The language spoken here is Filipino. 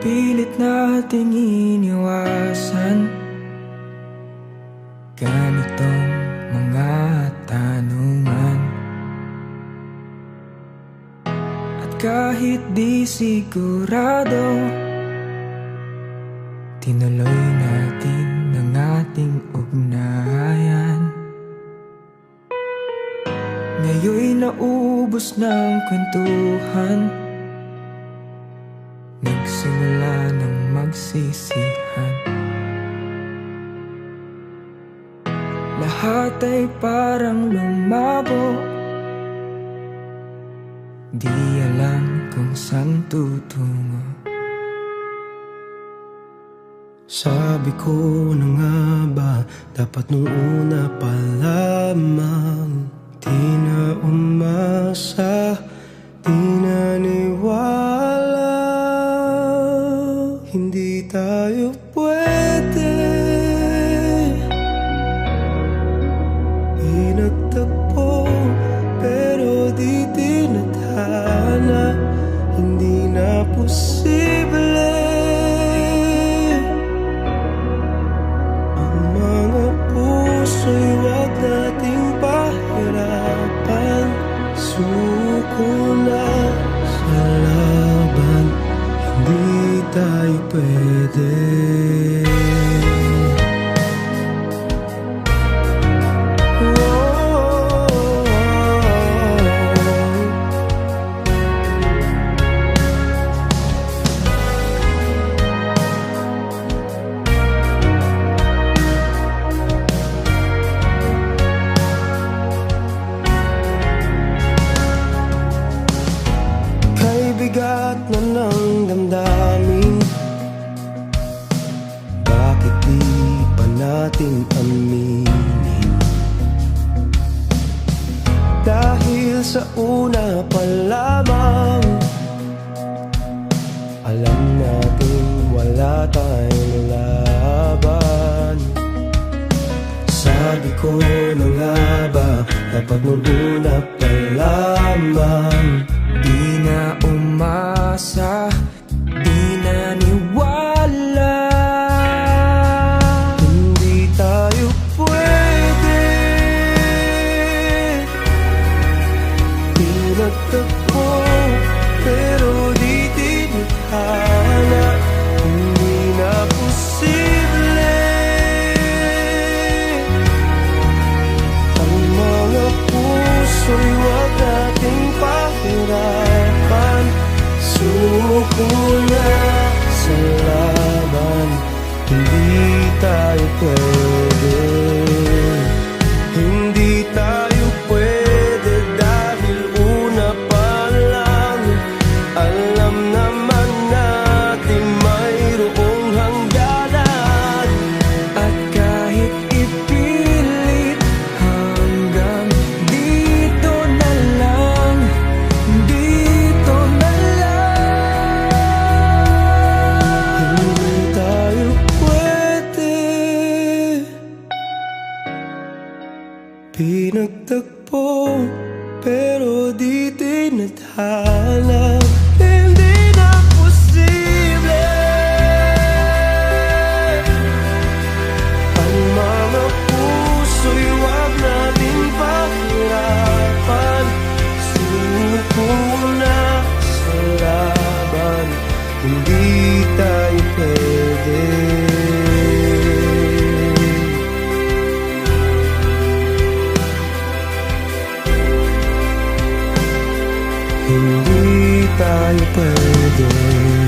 pilit nating iniwasan. Ganitong mga tanungan. At kahit di sigurado Tinuloy natin ang ating ugnayan. Ngayon'y naubos ng kwentuhan magsisihan Lahat ay parang lumabo. Di alam kung saan tutungo. Sabi ko na nga ba Dapat nung una pa lamang Tayo pwede. Pinagtagpo Pero di tinadhana. Hindi na posible puede. Sa una pa lamang. Alam natin wala tayong laban. Sabi ko na nga ba? Dapat nung una pa lamang pero di tinadhana Hindi na posible. Ang mga puso'y wag natin pahirapan. Suko na sa laban. Hindi invita e o perdão.